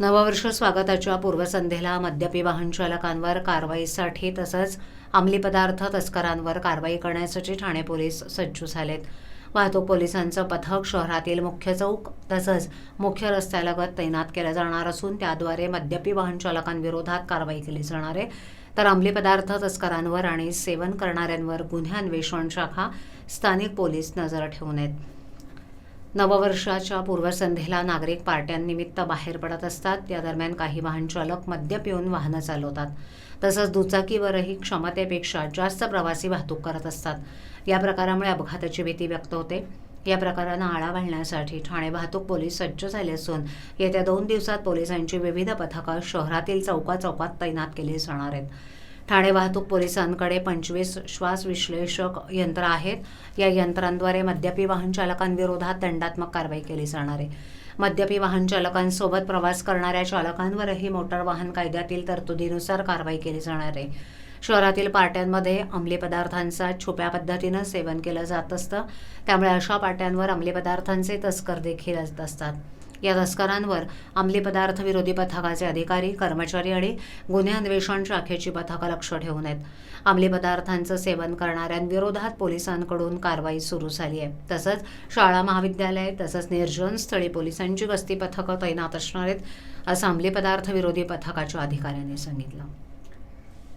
नववर्ष स्वागताच्या पूर्वसंध्येला मद्यपी वाहन चालकांवर कारवाईसाठी तसंच अंमली पदार्थ तस्करांवर कारवाई करण्यासाठी ठाणे पोलीस सज्ज झालेत. वाहतूक पोलिसांचं पथक शहरातील मुख्य चौक तसंच मुख्य रस्त्यालगत तैनात केलं जाणार असून त्याद्वारे मद्यपी वाहन चालकांविरोधात कारवाई केली जाणार आहे. तर अंमली पदार्थ तस्करांवर आणि सेवन करणाऱ्यांवर गुन्हे अन्वेषण शाखा स्थानिक पोलीस नजर ठेवून आहेत. नववर्षाच्या पूर्वसंध्येला नागरिक पार्ट्यांनिमित्त बाहेर पडत असतात. त्या दरम्यान काही वाहन चालक मद्य पिऊन वाहनं चालवतात. तसंच दुचाकीवरही क्षमतेपेक्षा जास्त प्रवासी वाहतूक करत असतात. या प्रकारामुळे अपघाताची भीती व्यक्त होते. या प्रकारांना आळा घालण्यासाठी ठाणे वाहतूक पोलीस सज्ज झाले असून येत्या दोन दिवसात पोलिसांची विविध पथकं शहरातील चौकाचौकात तैनात केली जाणार आहेत. ठाणे वाहतूक पोलिसांकडे पंचवीस श्वास विश्लेषक यंत्र आहेत. या यंत्रांद्वारे मद्यपी वाहन चालकांविरोधात दंडात्मक कारवाई केली जाणार आहे. मद्यपी वाहन चालकांसोबत प्रवास करणाऱ्या चालकांवरही मोटार वाहन कायद्यातील तरतुदीनुसार कारवाई केली जाणार आहे. शहरातील पार्ट्यांमध्ये अंमली पदार्थांचा छुप्या पद्धतीनं सेवन केलं जात असतं. त्यामुळे अशा पार्ट्यांवर अंमली पदार्थांचे तस्कर देखील असत असतात. या तस्करांवर अंमली पदार्थ विरोधी पथकाचे अधिकारी कर्मचारी आणि गुन्हे अन्वेषण शाखेची पथकं लक्ष ठेवून आहेत. अंमली पदार्थांचं सेवन करणाऱ्यांविरोधात पोलिसांकडून कारवाई सुरू झाली आहे. तसंच शाळा महाविद्यालय तसंच निर्जन स्थळी पोलिसांची गस्ती पथकं तैनात असणार आहेत असं अंमली पदार्थ विरोधी पथकाच्या अधिकाऱ्यांनी सांगितलं.